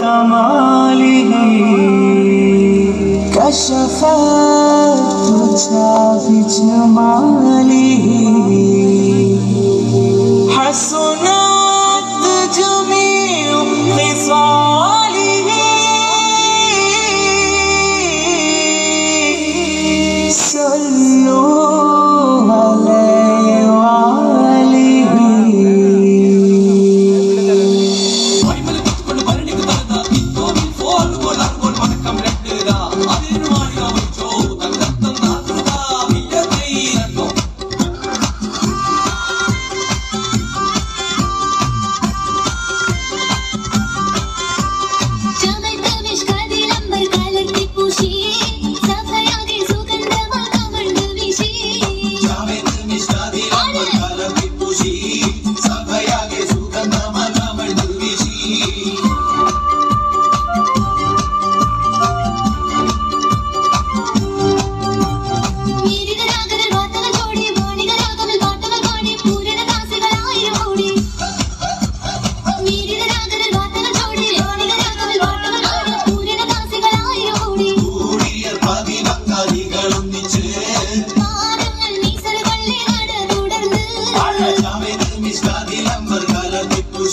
كماله كشفت وجهه بجماله number काला टिप्पू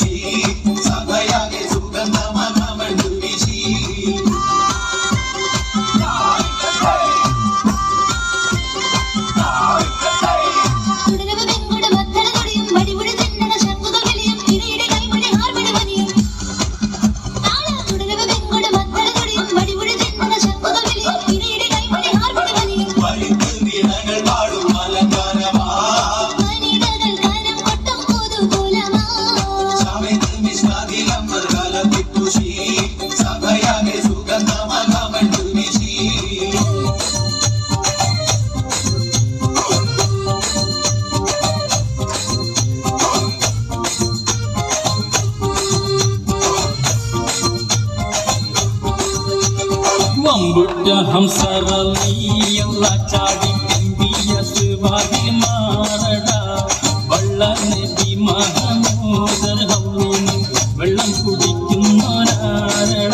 വമ്പുറ്റ ഹംസറീയല്ല ചാടി പിന്തിയ സുവാദി മാറട വള്ള നബി മഹമൂദർ ഹൗലിന് വെള്ളം കുടിക്കുന്നോനാരട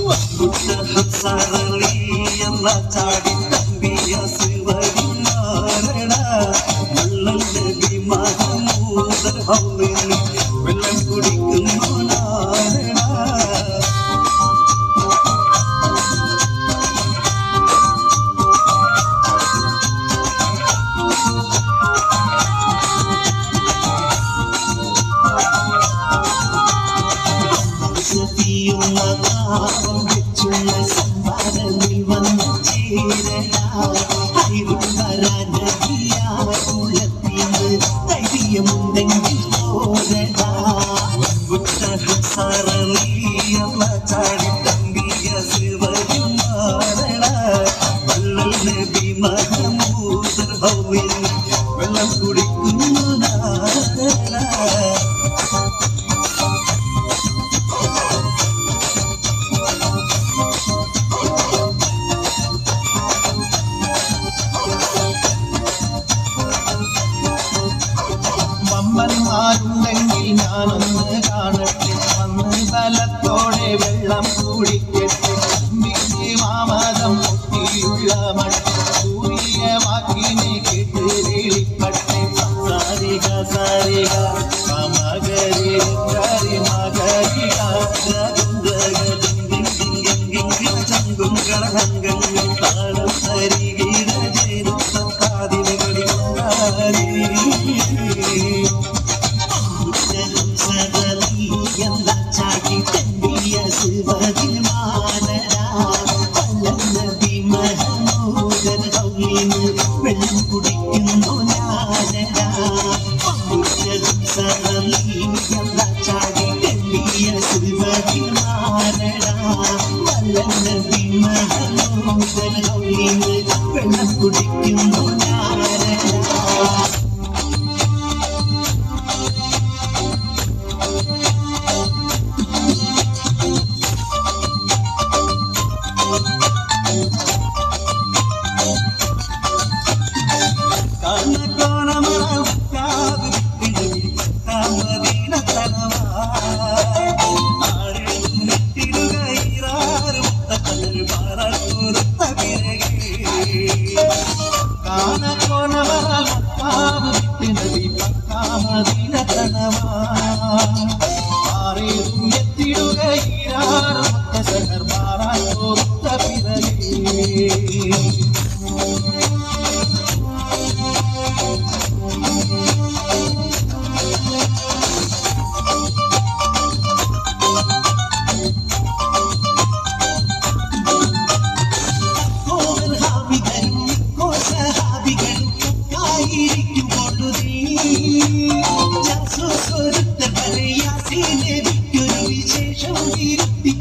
വമ്പുറ്റ ഹംസറീയല്ല ചാടി തമ്പിയ സുവാദി മാറട വള്ള നബി മഹമൂദർ ഹൗലിന് tere naam ആരുണ്ടെങ്കിൽ ഞാനൊന്ന് കാണട്ടെ. വന്ന് തലത്തോടെ വെള്ളം കുടിക്കട്ടെ. മാമതം പൊട്ടിയുള്ള when కోనవరల తావు విట్టినది కనవా 彻底